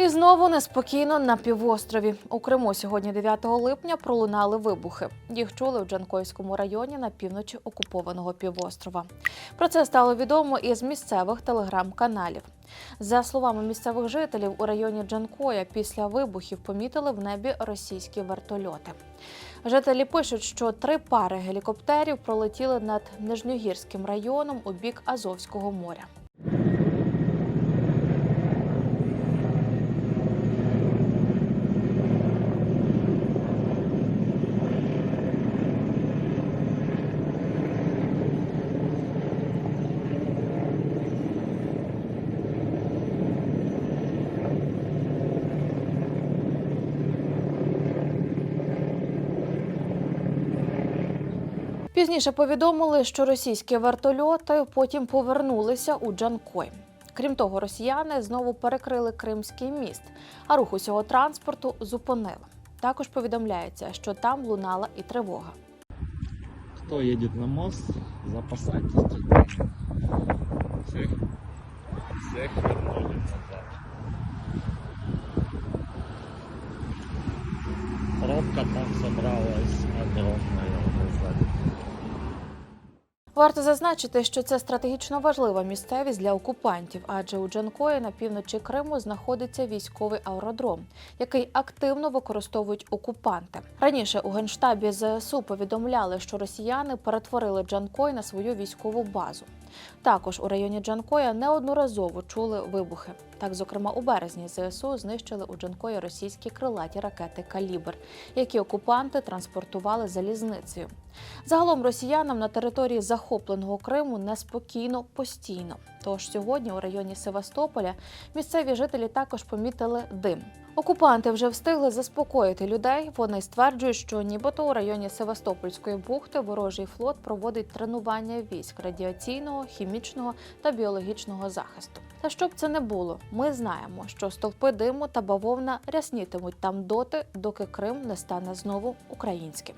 І знову неспокійно на півострові. У Криму сьогодні, 9 липня, пролунали вибухи. Їх чули в Джанкойському районі на півночі окупованого півострова. Про це стало відомо із місцевих телеграм-каналів. За словами місцевих жителів, у районі Джанкоя після вибухів помітили в небі російські вертольоти. Жителі пишуть, що три пари гелікоптерів пролетіли над Нижньогірським районом у бік Азовського моря. Пізніше повідомили, що російські вертольоти потім повернулися у Джанкой. Крім того, росіяни знову перекрили Кримський міст, а рух усього транспорту зупинили. Також повідомляється, що там лунала і тривога. Кто едет на мост, запасайтесь. Всех, всех вернули назад. Пробка там собралась Варто зазначити, що це стратегічно важлива місцевість для окупантів, адже у Джанкої на півночі Криму знаходиться військовий аеродром, який активно використовують окупанти. Раніше у генштабі ЗСУ повідомляли, що росіяни перетворили Джанкой на свою військову базу. Також у районі Джанкоя неодноразово чули вибухи. Так, зокрема, у березні ЗСУ знищили у Джанкої російські крилаті ракети Калібр, які окупанти транспортували залізницею. Загалом росіянам на території захопленого Криму неспокійно постійно. Тож сьогодні у районі Севастополя місцеві жителі також помітили дим. Окупанти вже встигли заспокоїти людей. Вони стверджують, що нібито у районі Севастопольської бухти ворожий флот проводить тренування військ радіаційного, хімічного та біологічного захисту. Та щоб це не було, ми знаємо, що стовпи диму та бавовна ряснітимуть там доти, доки Крим не стане знову українським.